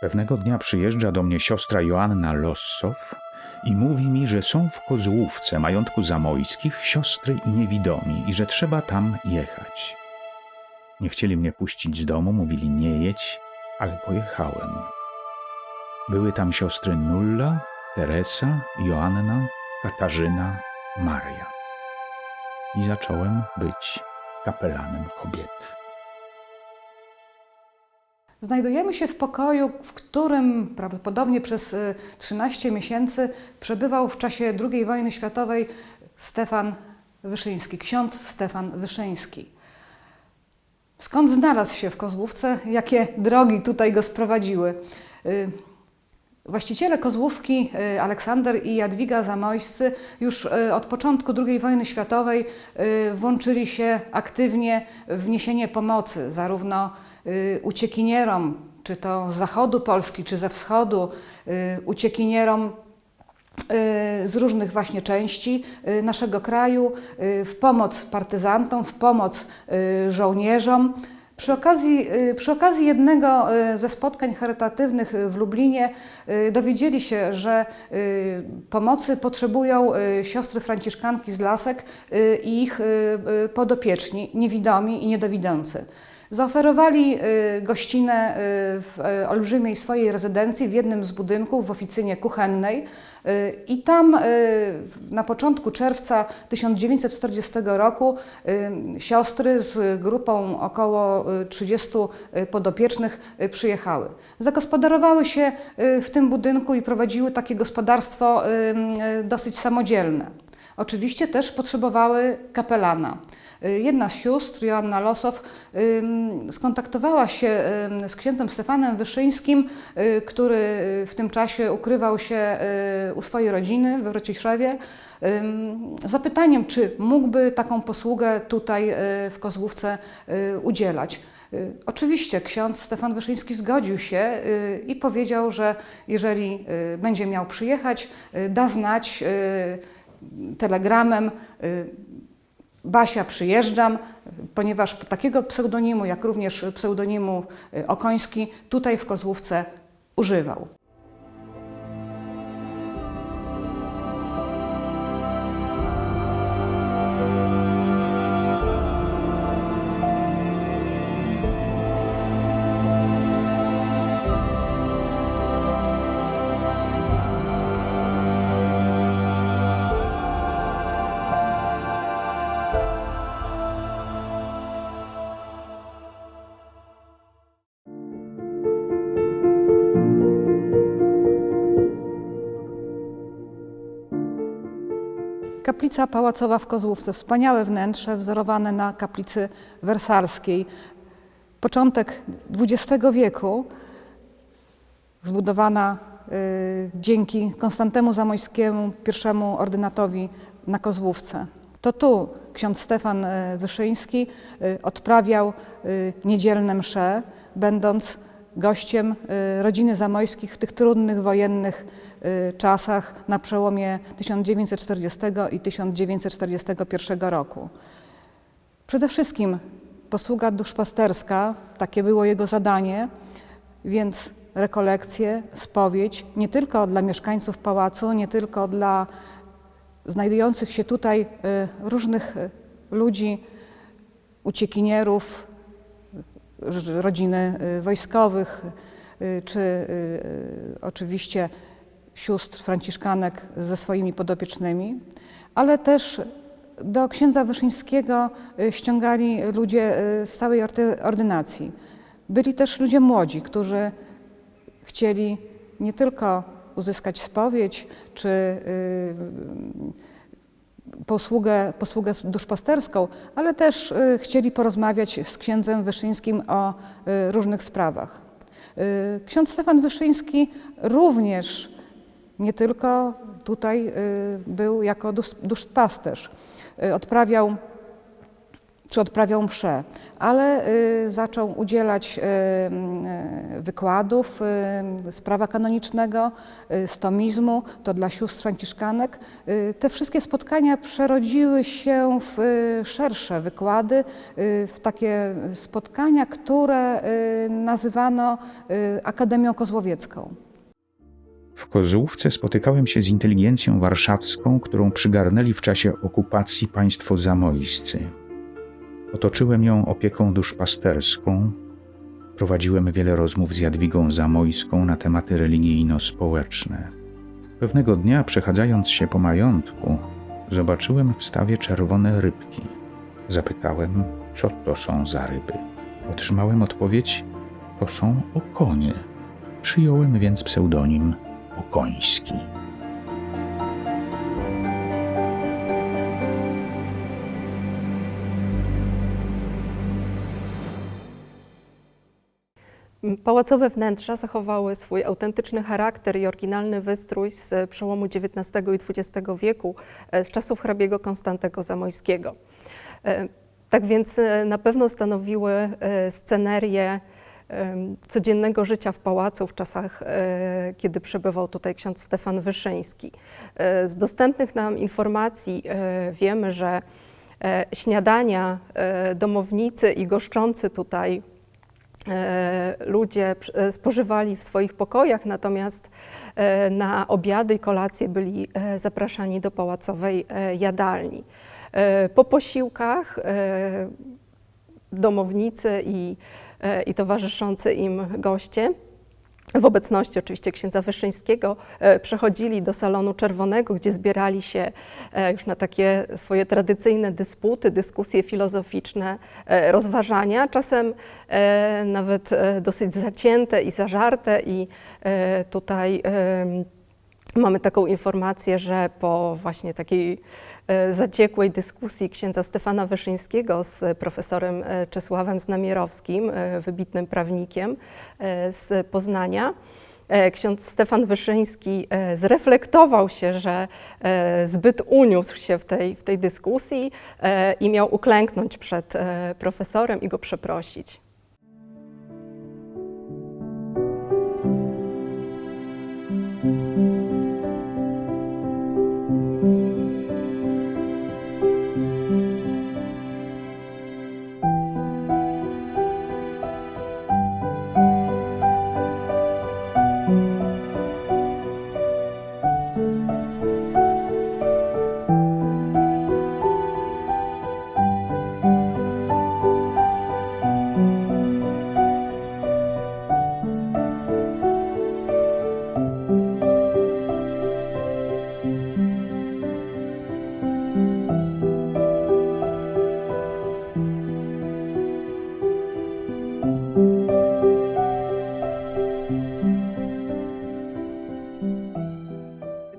Pewnego dnia przyjeżdża do mnie siostra Joanna Lossow i mówi mi, że są w Kozłówce, majątku zamojskich, siostry i niewidomi i że trzeba tam jechać. Nie chcieli mnie puścić z domu, mówili nie jedź, ale pojechałem. Były tam siostry Nulla, Teresa, Joanna, Katarzyna, Maria. I zacząłem być kapelanem kobiet. Znajdujemy się w pokoju, w którym prawdopodobnie przez y, 13 miesięcy przebywał w czasie II wojny światowej Stefan Wyszyński, ksiądz Stefan Wyszyński. Skąd znalazł się w Kozłówce? Jakie drogi tutaj go sprowadziły? Właściciele Kozłówki, y, Aleksander i Jadwiga Zamojscy, już y, od początku II wojny światowej y, włączyli się aktywnie w niesienie pomocy zarówno uciekinierom, czy to z zachodu Polski, czy ze wschodu, uciekinierom z różnych właśnie części naszego kraju, w pomoc partyzantom, w pomoc żołnierzom. Przy okazji, y, przy okazji jednego y, ze spotkań charytatywnych y, w Lublinie dowiedzieli się, że pomocy potrzebują siostry franciszkanki z Lasek i ich podopieczni, niewidomi i niedowidzący. Zaoferowali y, gościnę y, w y, olbrzymiej swojej rezydencji w jednym z budynków w oficynie kuchennej i tam na początku czerwca 1940 roku siostry z grupą około y, 30 podopiecznych przyjechały. Zagospodarowały się w tym budynku i prowadziły takie gospodarstwo dosyć samodzielne. Oczywiście też potrzebowały kapelana. Y, Jedna z sióstr, Joanna Losow, skontaktowała się z księdzem Stefanem Wyszyńskim, y, który w tym czasie ukrywał się y, u swojej rodziny we z zapytaniem, czy mógłby taką posługę tutaj y, w Kozłówce y, udzielać. Y, Oczywiście ksiądz Stefan Wyszyński zgodził się y, i powiedział, że jeżeli y, będzie miał przyjechać, y, da znać y, telegramem y, Basia przyjeżdżam, ponieważ takiego pseudonimu, jak również pseudonimu y, Okoński tutaj w Kozłówce używał. Kaplica pałacowa w Kozłówce, wspaniałe wnętrze wzorowane na kaplicy wersalskiej. Początek XX wieku, zbudowana y, dzięki Konstantemu Zamojskiemu, pierwszemu ordynatowi na Kozłówce. To tu ksiądz Stefan y, Wyszyński y, odprawiał y, niedzielne msze, będąc gościem y, rodziny Zamojskich w tych trudnych wojennych y, czasach na przełomie 1940 i 1941 roku. Przede wszystkim posługa duszpasterska, takie było jego zadanie, więc rekolekcje, spowiedź, nie tylko dla mieszkańców pałacu, nie tylko dla znajdujących się tutaj y, różnych ludzi, uciekinierów, rodziny y, wojskowych, y, czy y, oczywiście sióstr franciszkanek ze swoimi podopiecznymi, ale też do księdza Wyszyńskiego ściągali ludzie z całej ordy- ordynacji. Byli też ludzie młodzi, którzy chcieli nie tylko uzyskać spowiedź czy posługę, posługę duszpasterską, ale też y, chcieli porozmawiać z księdzem Wyszyńskim o y, różnych sprawach. Y, Ksiądz Stefan Wyszyński również nie tylko tutaj był jako dusz- duszpasterz. Odprawiał czy odprawiał mszę, ale y, zaczął udzielać y, y, wykładów z prawa kanonicznego, z tomizmu, to dla sióstr franciszkanek. Te wszystkie spotkania przerodziły się w szersze wykłady, w takie spotkania, które nazywano Akademią Kozłowiecką. W Kozłówce spotykałem się z inteligencją warszawską, którą przygarnęli w czasie okupacji państwo zamojscy. Otoczyłem ją opieką duszpasterską, prowadziłem wiele rozmów z Jadwigą Zamojską na tematy religijno-społeczne. Pewnego dnia, przechadzając się po majątku, zobaczyłem w stawie czerwone rybki. Zapytałem, co to są za ryby. Otrzymałem odpowiedź, to są okonie. Przyjąłem więc pseudonim Okoński. Pałacowe wnętrza zachowały swój autentyczny charakter i oryginalny wystrój z przełomu XIX i XX wieku, e, z czasów hrabiego Konstantego Zamojskiego. E, Tak więc e, na pewno stanowiły scenerię codziennego życia w pałacu w czasach, kiedy przebywał tutaj ksiądz Stefan Wyszyński. Z dostępnych nam informacji wiemy, że śniadania domownicy i goszczący tutaj ludzie pr- e, spożywali w swoich pokojach, natomiast e, na obiady i kolacje byli e, zapraszani do pałacowej e, jadalni. E, Po posiłkach e, domownicy i, e, i towarzyszący im goście w obecności oczywiście księdza Wyszyńskiego e, przechodzili do salonu czerwonego, gdzie zbierali się e, już na takie swoje tradycyjne dysputy, dyskusje filozoficzne, e, rozważania, czasem nawet dosyć zacięte i zażarte i tutaj Mamy taką informację, że po właśnie takiej zaciekłej dyskusji księdza Stefana Wyszyńskiego z profesorem e, Czesławem Znamierowskim, e, wybitnym prawnikiem e, z Poznania, e, ksiądz Stefan Wyszyński e, zreflektował się, że e, zbyt uniósł się w tej, w tej dyskusji e, i miał uklęknąć przed e, profesorem i go przeprosić.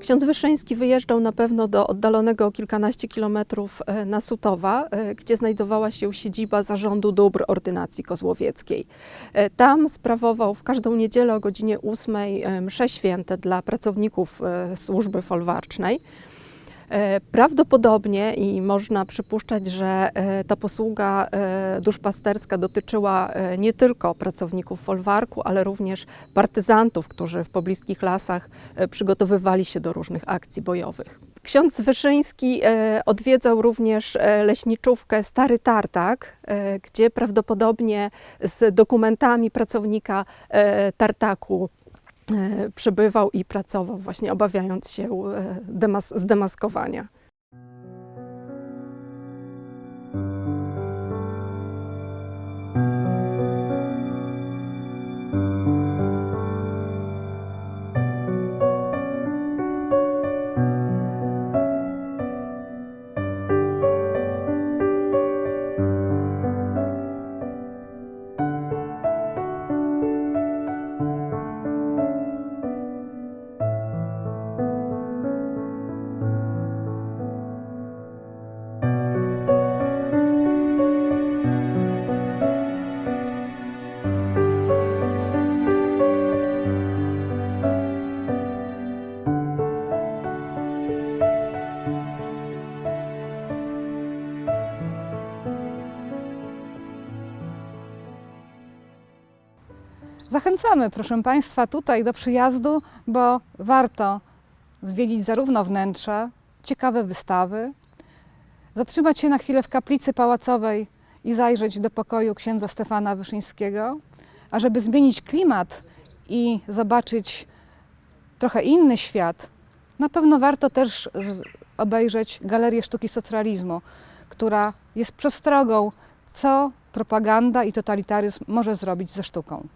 Ksiądz Wyszyński wyjeżdżał na pewno do oddalonego o kilkanaście kilometrów e, na Sutowa, e, gdzie znajdowała się siedziba Zarządu Dóbr Ordynacji Kozłowieckiej. E, Tam sprawował w każdą niedzielę o godzinie 8 e, msze święte dla pracowników służby folwarcznej. E, Prawdopodobnie i można przypuszczać, że e, ta posługa e, duszpasterska dotyczyła nie tylko pracowników folwarku, ale również partyzantów, którzy w pobliskich lasach przygotowywali się do różnych akcji bojowych. Ksiądz Wyszyński odwiedzał również leśniczówkę Stary Tartak, gdzie prawdopodobnie z dokumentami pracownika Tartaku przebywał i pracował, właśnie obawiając się e, demas- zdemaskowania. Zachęcamy, proszę Państwa, tutaj do przyjazdu, bo warto zwiedzić zarówno wnętrze, ciekawe wystawy, zatrzymać się na chwilę w kaplicy pałacowej i zajrzeć do pokoju księdza Stefana Wyszyńskiego, a żeby zmienić klimat i zobaczyć trochę inny świat, na pewno warto też obejrzeć Galerię Sztuki Socrealizmu, która jest przestrogą, co propaganda i totalitaryzm może zrobić ze sztuką.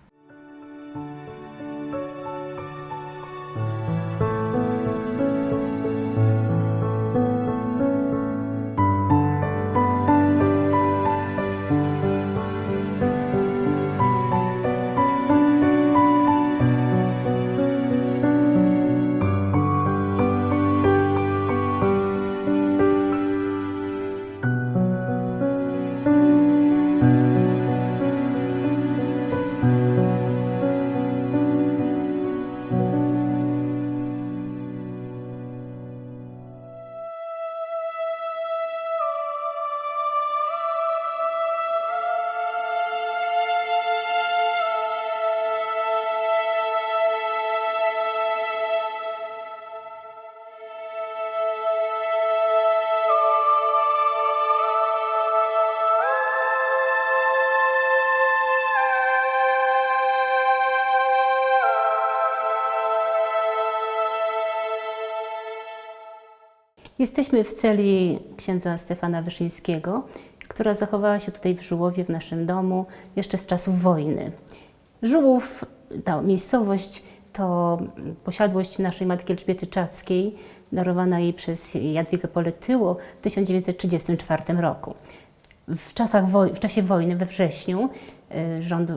Jesteśmy w celi księdza Stefana Wyszyńskiego, która zachowała się tutaj w Żułowie, w naszym domu, jeszcze z czasów wojny. Żułów, ta miejscowość, to posiadłość naszej matki Elżbiety Czackiej, darowana jej przez Jadwigę Poletyło w 1934 roku. W, czasach w czasie wojny, we wrześniu, y, rząd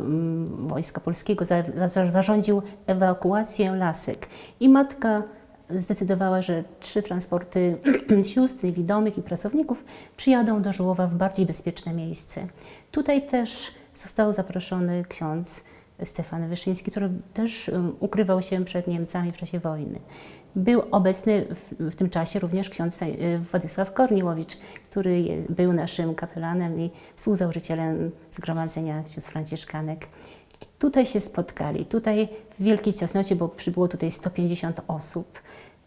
Wojska Polskiego za, za, zarządził ewakuację lasek i matka zdecydowała, że trzy transporty sióstr, widomych i pracowników przyjadą do Żułowa w bardziej bezpieczne miejsce. Tutaj też został zaproszony ksiądz Stefan Wyszyński, który też um, ukrywał się przed Niemcami w czasie wojny. Był obecny w, w tym czasie również ksiądz y, Władysław Korniłowicz, który jest, był naszym kapelanem i współzałożycielem Zgromadzenia Sióstr Franciszkanek. Tutaj się spotkali, tutaj w wielkiej ciasnocie, bo przybyło tutaj 150 osób.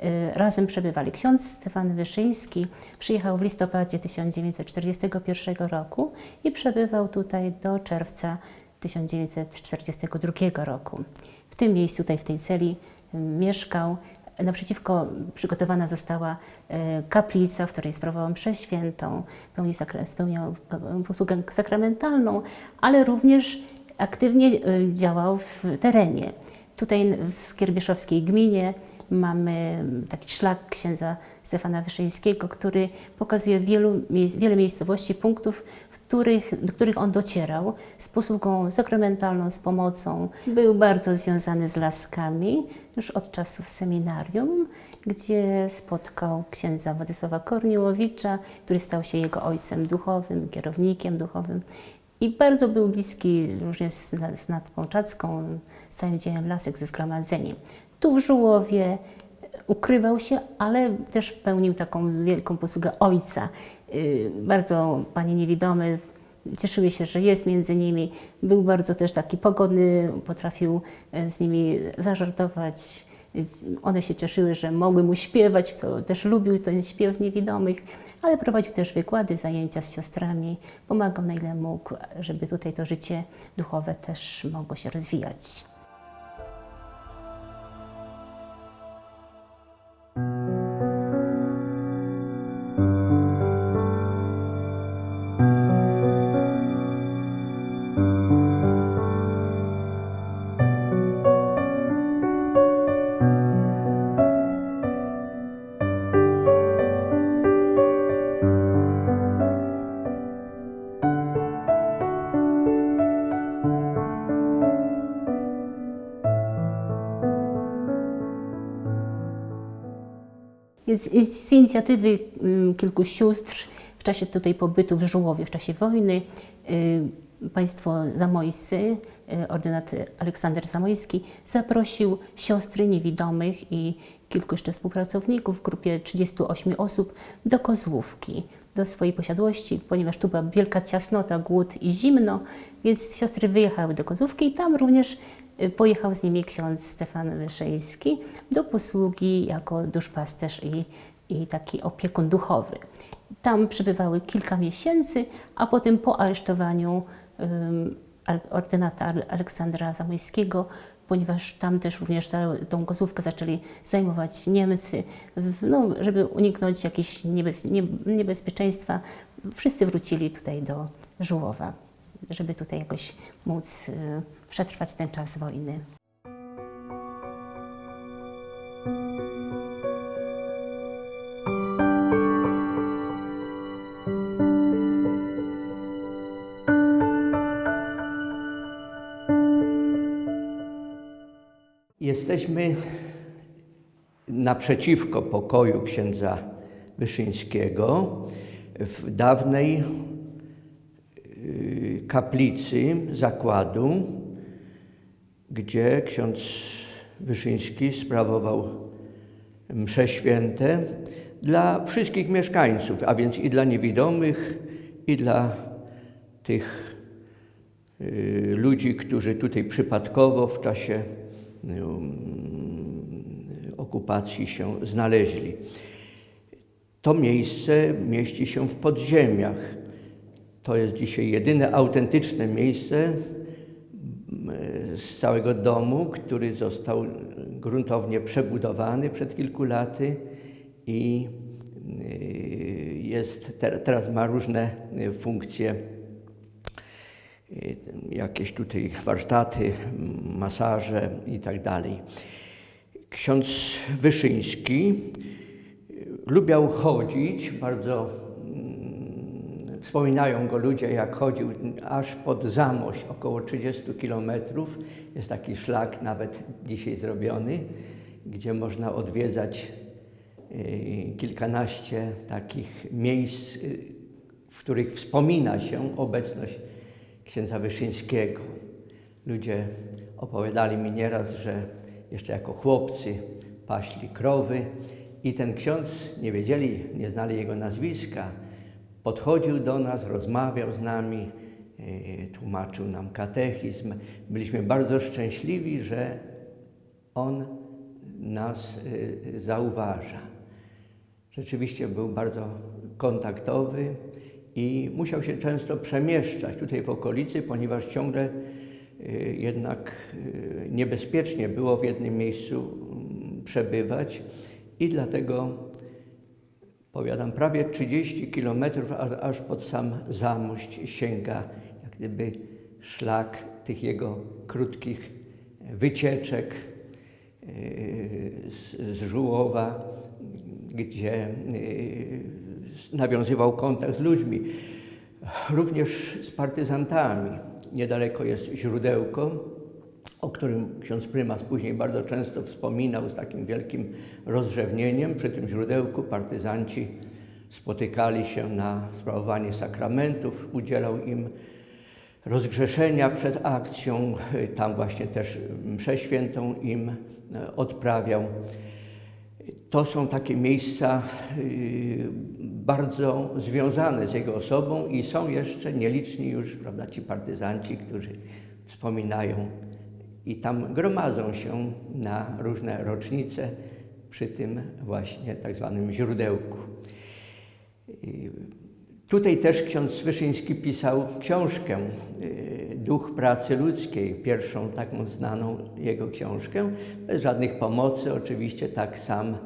y, Razem przebywali. Ksiądz Stefan Wyszyński przyjechał w listopadzie 1941 roku i przebywał tutaj do czerwca 1942 roku. W tym miejscu, tutaj w tej celi y, mieszkał. Naprzeciwko przygotowana została e, kaplica, w której sprawował mszę świętą, spełniał posługę sakramentalną, ale również aktywnie e, działał w terenie. Tutaj w Skierbieszowskiej gminie mamy taki szlak księdza Stefana Wyszyńskiego, który pokazuje wielu, wiele miejscowości, punktów, w których, do których on docierał z posługą sakramentalną, z pomocą. Był bardzo związany z laskami już od czasów seminarium, gdzie spotkał księdza Władysława Korniłowicza, który stał się jego ojcem duchowym, kierownikiem duchowym. I bardzo był bliski również z, z Natką Czacką, z całym dziełem Lasek, ze zgromadzeniem. Tu w Żułowie ukrywał się, ale też pełnił taką wielką posługę ojca. Yy, Bardzo panie niewidomy cieszyły się, że jest między nimi. Był bardzo też taki pogodny, potrafił e, z nimi zażartować. One się cieszyły, że mogły mu śpiewać, co też lubił ten śpiew niewidomych, ale prowadził też wykłady, zajęcia z siostrami. Pomagał na ile mógł, żeby tutaj to życie duchowe też mogło się rozwijać. Z z inicjatywy mm, kilku sióstr w czasie tutaj pobytu w Żułowie, w czasie wojny, y, państwo zamojscy, y, ordynat Aleksander Zamojski zaprosił siostry niewidomych i kilku jeszcze współpracowników w grupie 38 osób do Kozłówki, do swojej posiadłości, ponieważ tu była wielka ciasnota, głód i zimno, więc siostry wyjechały do Kozłówki i tam również pojechał z nimi ksiądz Stefan Wyszyński do posługi jako duszpasterz i, i taki opiekun duchowy. Tam przebywały kilka miesięcy, a potem po aresztowaniu al- ordynata Ale- Aleksandra Zamojskiego, ponieważ tam też również tą kozłówkę zaczęli zajmować Niemcy, no, żeby uniknąć nie, niebezpieczeństwa. Wszyscy wrócili tutaj do Żułowa, żeby tutaj jakoś móc y, przetrwać ten czas wojny. Jesteśmy naprzeciwko pokoju księdza Wyszyńskiego w dawnej kaplicy zakładu, gdzie ksiądz Wyszyński sprawował msze święte dla wszystkich mieszkańców, a więc i dla niewidomych, i dla tych y, ludzi, którzy tutaj przypadkowo w czasie um, okupacji się znaleźli. To miejsce mieści się w podziemiach. To jest dzisiaj jedyne autentyczne miejsce z całego domu, który został gruntownie przebudowany przed kilku laty i y, jest, te- teraz ma różne funkcje y, jakieś tutaj warsztaty, masaże i tak dalej. Ksiądz Wyszyński y, lubiał chodzić, bardzo wspominają go ludzie, jak chodził aż pod Zamość, około 30 kilometrów. Jest taki szlak nawet dzisiaj zrobiony, gdzie można odwiedzać y, kilkanaście takich miejsc, y, w których wspomina się obecność księdza Wyszyńskiego. Ludzie opowiadali mi nieraz, że jeszcze jako chłopcy paśli krowy i ten ksiądz, nie wiedzieli, nie znali jego nazwiska, podchodził do nas, rozmawiał z nami, yy, tłumaczył nam katechizm. Byliśmy bardzo szczęśliwi, że on nas yy, zauważa. Rzeczywiście był bardzo kontaktowy i musiał się często przemieszczać tutaj w okolicy, ponieważ ciągle y, jednak niebezpiecznie było w jednym miejscu mm, przebywać i dlatego powiadam, prawie 30 kilometrów aż pod sam Zamość sięga jak gdyby szlak tych jego krótkich wycieczek yy, z, z Żułowa, gdzie yy, nawiązywał kontakt z ludźmi, również z partyzantami. Niedaleko jest źródełko, o którym ksiądz prymas później bardzo często wspominał z takim wielkim rozrzewnieniem. Przy tym źródełku partyzanci spotykali się na sprawowanie sakramentów, udzielał im rozgrzeszenia przed akcją. Tam właśnie też mszę świętą im e, odprawiał. To są takie miejsca y, bardzo związane z jego osobą i są jeszcze nieliczni już prawda, ci partyzanci, którzy wspominają i tam gromadzą się na różne rocznice przy tym właśnie tak zwanym źródełku. Tutaj też ksiądz Wyszyński pisał książkę y, Duch pracy ludzkiej, pierwszą taką znaną jego książkę, bez żadnych pomocy, oczywiście tak sam y,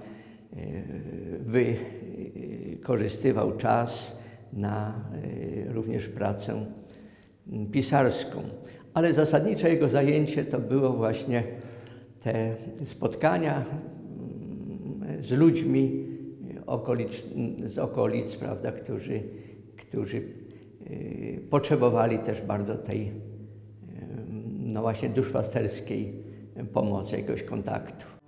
wykorzystywał czas na y, również pracę pisarską. Ale zasadnicze jego zajęcie to było właśnie te spotkania mm, z ludźmi okolic, z okolic, prawda, którzy, którzy y, potrzebowali też bardzo tej, y, no właśnie duszpasterskiej pomocy, jakiegoś kontaktu.